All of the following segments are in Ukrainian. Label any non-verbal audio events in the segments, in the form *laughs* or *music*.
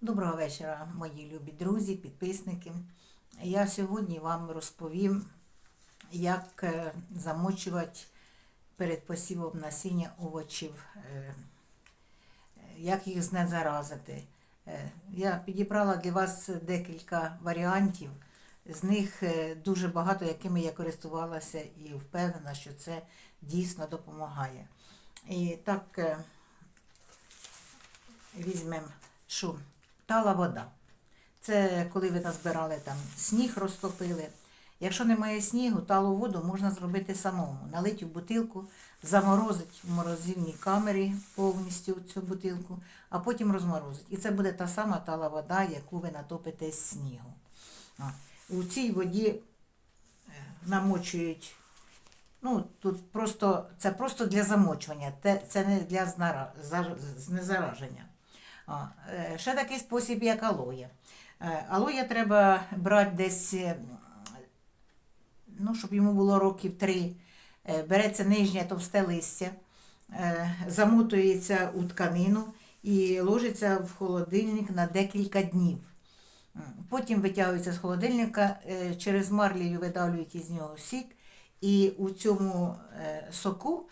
Доброго вечора, мої любі друзі, підписники. Я сьогодні вам розповім, як е, замочувати перед посівом насіння овочів, е, як їх знезаразити. Е, Я підібрала для вас декілька варіантів. З них дуже багато, якими я користувалася і впевнена, що це дійсно допомагає. І так візьмемо шум. Тала вода. Це коли ви назбирали там сніг, розтопили. Якщо немає снігу, талу воду можна зробити самому. Налить у бутилку, заморозить в морозильній камері повністю цю бутилку, а потім розморозить. І це буде та сама тала вода, яку ви натопите з снігу. У цій воді е, намочують. Ну, тут просто, це просто для замочування, це не для знезараження. А, е, ще такий спосіб, як алоє. Е, Алоє треба брати десь, е, ну, щоб йому було років три. Береться нижнє товсте листя, замотується у тканину і ложиться в холодильник на декілька днів. Потім витягується з холодильника, через марлію видавлюють із нього сік, і у цьому соку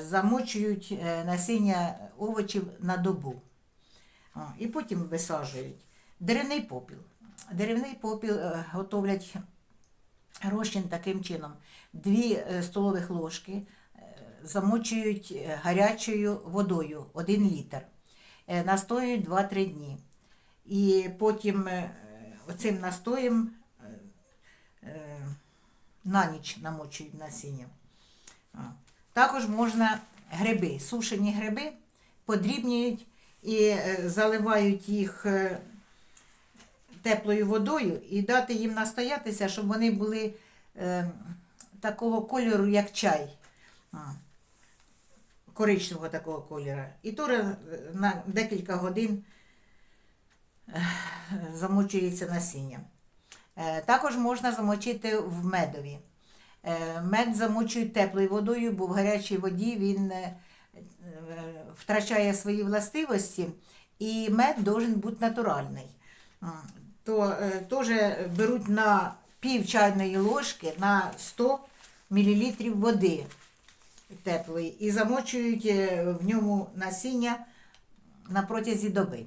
замочують насіння овочів на добу. А, І потім висаджують. Деревний попіл. Деревний попіл е, готовлять розчин таким чином. Дві е, столових ложки е, замочують гарячою водою 1 літр. Настоюють 2-3 дні. І потім оцим настоєм на ніч намочують насіння. Також можна гриби, сушені гриби подрібнюють і е, заливають їх е, теплою водою і дати їм настоятися, щоб вони були е, такого кольору, як чай. Коричневого такого кольору. І то на декілька годин замочується насіння. Також можна замочити в медові. Мед замочують теплою водою, бо в гарячій воді він втрачає свої властивості, і мед должен бути натуральний. То е, теж беруть на пів чайної ложки на 100 мл води теплої і замочують е, в ньому насіння на протязі доби.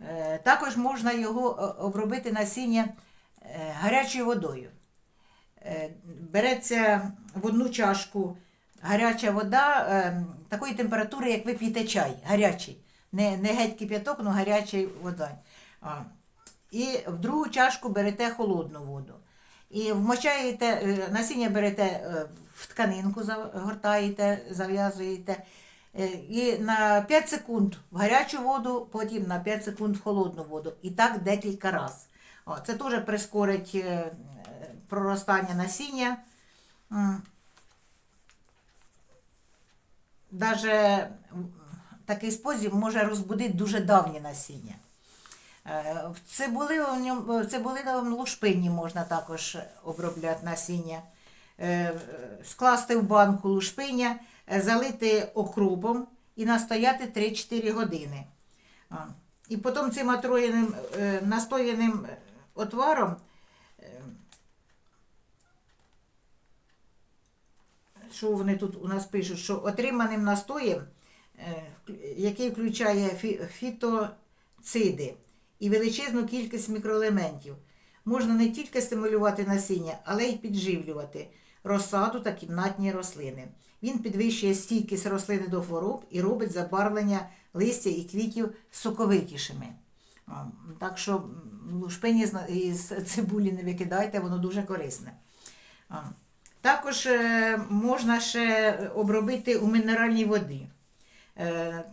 Е, Також можна його обробити насіння гарячою водою. Береться в одну чашку гаряча вода е, такої температури, як ви п'єте чай, гарячий. Не, не геть кип'яток, але гаряча вода. А, І в другу чашку берете холодну воду. І вмочаєте, е, насіння берете е, в тканинку, загортаєте, зав'язуєте. Е, І на 5 секунд в гарячу воду, потім на 5 секунд в холодну воду. І так декілька разів. Це теж прискорить проростання насіння. Даже такий спосіб може розбудити дуже давнє насіння. Е, В цибулиному, в цибулиновому лушпині можна також обробляти насіння. Е, Скласти в банку лушпиня, е, залити окропом і настояти 3-4 години. І потім цим отруєним, настояним отваром, що вони тут у нас пишуть, що отриманим настоєм, е, який включає фітоциди і величезну кількість мікроелементів, можна не тільки стимулювати насіння, але й підживлювати розсаду та кімнатні рослини. Він підвищує стійкість рослини до хвороб і робить забарвлення листя і квітів соковитішими. Так що м, лушпині з цибулі не викидайте, воно дуже корисне. Також е, можна ще обробити у мінеральній воді. Е,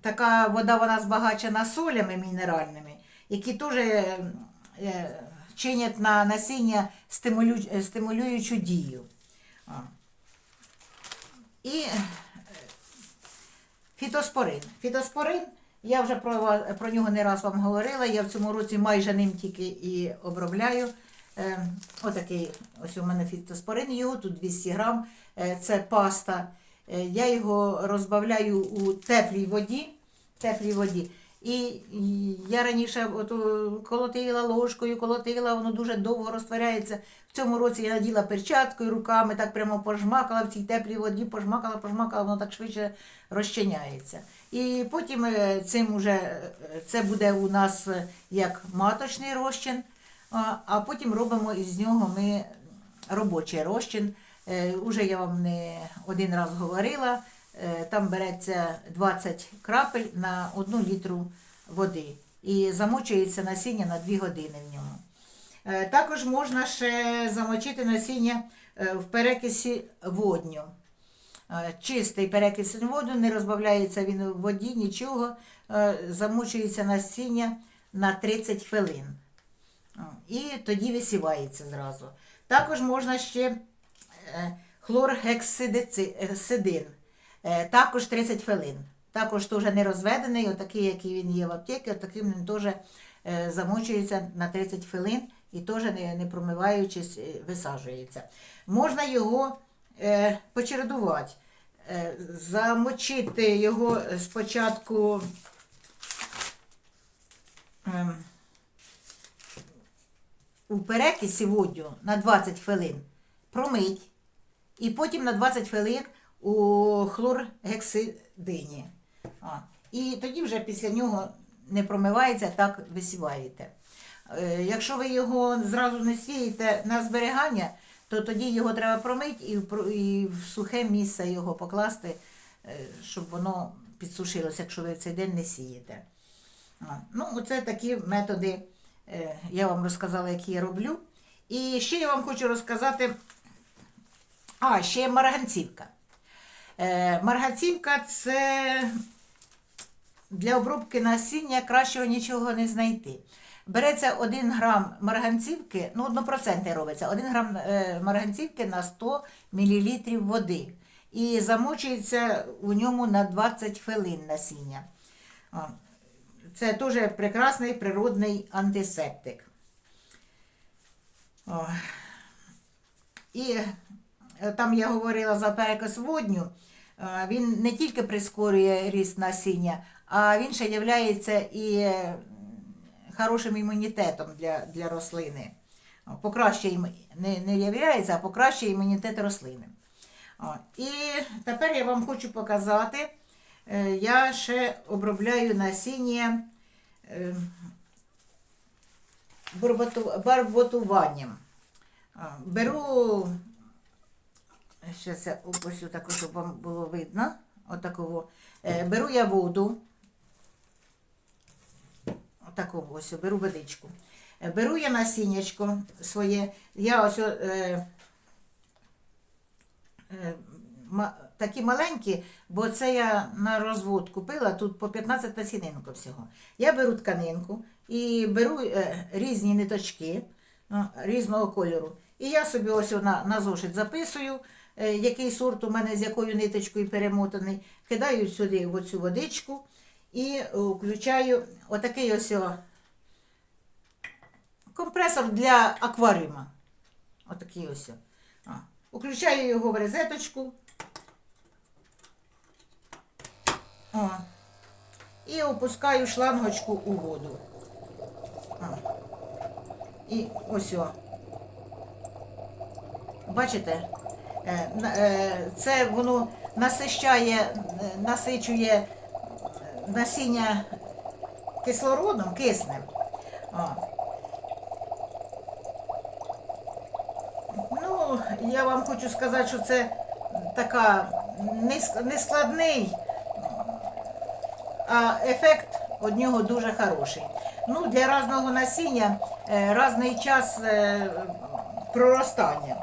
Така вода вона збагачена солями мінеральними, які теж е, чинять на насіння стимулюючу дію. І фітоспорин. Фітоспорин, я вже про, про нього не раз вам говорила, я в цьому році майже ним тільки і обробляю. Е, отакий, ось у мене фітоспорин, його тут 200 грам, е, це паста. Е, я його розбавляю у теплій воді теплій воді. І я раніше от, колотила ложкою, колотила, воно дуже довго розтворяється. В цьому році я наділа перчаткою руками, так прямо пожмакала в цій теплій воді, пожмакала, пожмакала, воно так швидше розчиняється. І потім цим уже це буде у нас як маточний розчин, а, потім робимо із нього ми робочий розчин. Е, Уже я вам не один раз говорила. Е, Там береться 20 крапель на 1 літру води і замочується насіння на 2 години в ньому. Е, Також можна ще замочити насіння в перекисі водню. Чистий перекис воду, не розбавляється він у воді, нічого. Замочується насіння на 30 хвилин. І тоді висівається зразу. Також можна ще е, хлоргексидин. Е, Також 30 хвилин. Також теж не розведений, отакий, який він є в аптеці, отаким він теж е, замочується на 30 хвилин і теж не, не промиваючись, е, висаджується. Можна його е, почередувати. Е, замочити його спочатку. ем, у перекисі водню на 20 хвилин промить, і потім на 20 хвилин у хлоргексидині. А, і тоді вже після нього не промивається, так висіваєте. Е, Якщо ви його зразу не сієте на зберігання, то тоді його треба промити і, в сухе місце його покласти, е, щоб воно підсушилося, якщо ви в цей день не сієте. Ну, оце такі методи, я вам розказала, які я роблю. І ще я вам хочу розказати. А, ще є марганцівка. Е, марганцівка це для обробки насіння кращого нічого не знайти. Береться 1 грам марганцівки, ну 1% робиться, 1 грам е, марганцівки на 100 мл води. І замочується у ньому на 20 хвилин насіння. Це дуже прекрасний природний антисептик. О. І е, там я говорила за перекис водню. Е, Він не тільки прискорює ріст насіння, а він ще є і е, хорошим імунітетом для, для рослини. О, Покращує не, не являється, а покращує імунітет рослини. І тепер я вам хочу показати. Е, Я ще обробляю насіння е, барботуванням. Беру, зараз я ось отаку, щоб вам було видно. Отаково. Е, Беру я воду. Отаку ось, беру водичку. Беру я насіннячко своє. Я ось е, е, такі маленькі, бо це я на розвод купила, тут по 15 насінинок всього. Я беру тканинку і беру е, різні ниточки ну, різного кольору. І я собі ось на, на зошит записую, е, який сорт у мене з якою ниточкою перемотаний, кидаю сюди в оцю водичку і е, включаю отакий ось компресор для акваріума. Отакий ось. Включаю його в розеточку. О. І опускаю шлангочку у воду. А. І ось о. Бачите? Е, е, Це воно насищає, е, насичує насіння кислородом, киснем. О. Ну, я вам хочу сказати, що це така неск- нескладний, а ефект від нього дуже хороший. Ну, для різного насіння е, різний час е, проростання.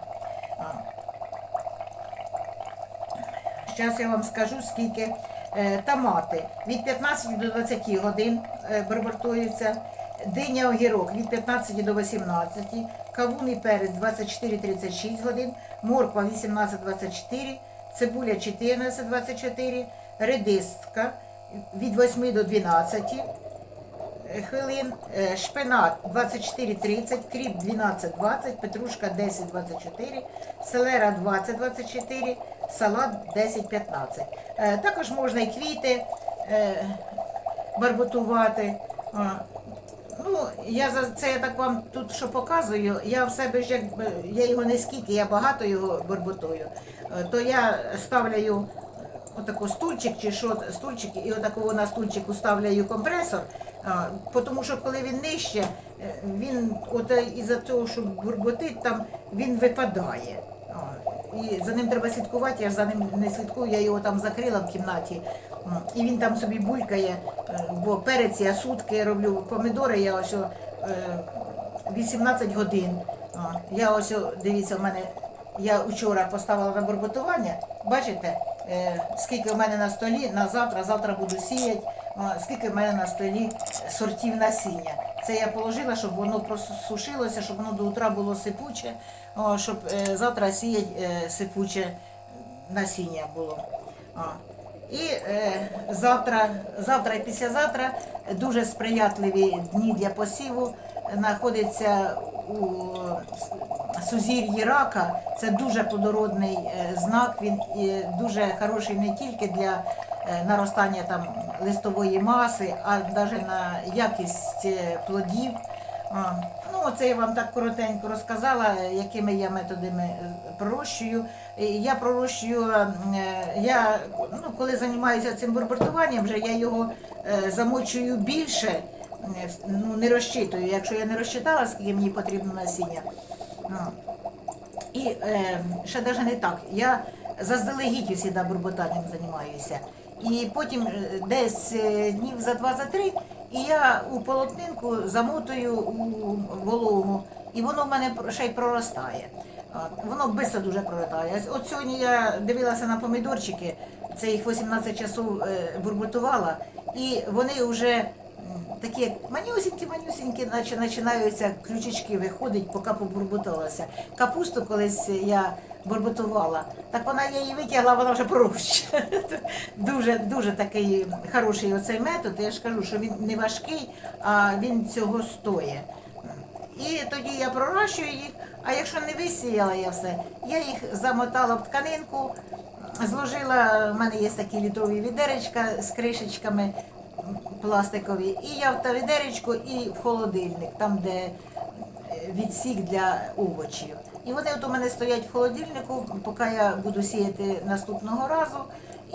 Зараз я вам скажу, скільки е, томати. Від 15 до 20 годин барбартуються. Диня огірок від 15 до 18, кавун і перець 24-36 годин, морква 18-24, цибуля 14-24, редистка від 8 до 12 хвилин, е, шпинат 24-30, кріп 12-20, петрушка 10-24, селера 20-24, салат 10-15. Е, Також можна і квіти, е, барботувати. А, Ну, я за це я так вам тут що показую. Я в себе ж як я його не скільки, я багато його барботую. Е, То я ставляю отако стульчик чи що стульчик, і отакого на стульчику ставляю компресор. А, тому що коли він нижче, е, він от е, із-за цього, що бурботить, там він випадає. А, І за ним треба слідкувати, я ж за ним не слідкую, я його там закрила в кімнаті. І він там собі булькає, е, бо перець я сутки роблю, помідори я ось е, 18 годин. Я ось, дивіться, в мене я вчора поставила на борботування. Бачите, е, скільки в мене на столі на завтра, завтра буду сіяти, скільки в мене на столі сортів насіння. Це я положила, щоб воно просушилося, щоб воно до утра було сипуче, щоб е, завтра сіяти е, сипуче насіння було. І е, завтра, завтра і післязавтра дуже сприятливі дні для посіву. Знаходиться у сузір'ї рака. Це дуже плодородний е, знак. Він дуже хороший не тільки для е, наростання там листової маси, а навіть на якість е, плодів. Ну, оце я вам так коротенько розказала, якими я методами е, пророщую. Я пророщую, е, я ну, коли займаюся цим борбортуванням, вже я його е, замочую більше, е, ну, не розчитую. Якщо я не розчитала, скільки мені потрібно насіння. І е, ще навіть не так. Я заздалегідь усіда бурботанням займаюся. І потім е, десь е, днів за два за три, і я у полотнинку замотую у вологу, і воно в мене ще й проростає. Воно швидко дуже проростає. От сьогодні я дивилася на помідорчики, це їх 18 часов е, бурботувала, і вони вже такі як манюсінькі, манюсінькі, наче починаються ключички виходить, поки побурботалася. Капусту колись я бурботувала, так вона я її витягла, вона вже пророща. *laughs* Дуже, дуже такий хороший оцей метод. Я ж кажу, що він не важкий, а він цього стоїть. І тоді я пророщую їх, а якщо не висіяла я все, я їх замотала в тканинку, зложила, в мене є такі літрові відеречка з кришечками пластикові, і я в те і в холодильник, там, де е, відсік для овочів. І вони от у мене стоять в холодильнику, поки я буду сіяти наступного разу.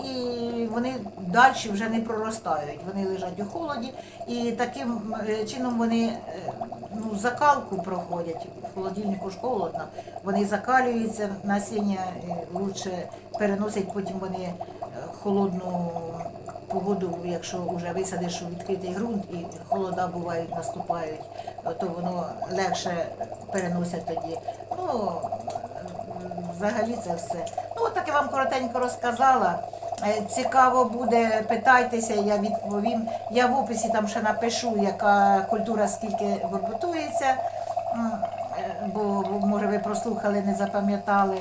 І вони далі вже не проростають, вони лежать у холоді, і таким е, чином вони е, ну, закалку проходять. В холодильнику ж холодно, вони закалюються, насіння е, лучше переносять, потім вони холодну погоду, якщо вже висадиш у відкритий ґрунт і холода бувають, наступають, то воно легше переносять тоді. Ну, взагалі це все. Ну, так я вам коротенько розказала. Е, Цікаво буде, питайтеся, я відповім. Я в описі там ще напишу, яка культура скільки бурбутується, М, е, бо може ви прослухали, не запам'ятали.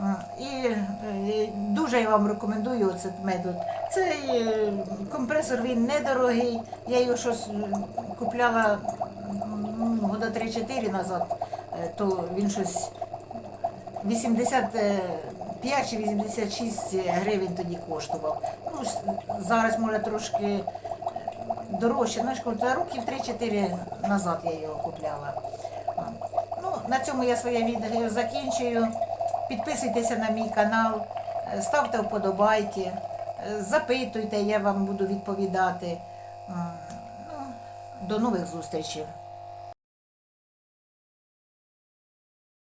М, І е, дуже я вам рекомендую цей метод. Цей е, компресор він недорогий. Я його щось м, купляла года 3-4 назад, е, то він щось 85 чи 86 гривень тоді коштував. Ну, зараз може трошки дорожче. Знаєш, коли років 3-4 назад я його купляла. Ну, на цьому я своє відео закінчую. Підписуйтеся на мій канал, е, ставте вподобайки, е, запитуйте, я вам буду відповідати. Ну, до нових зустрічей.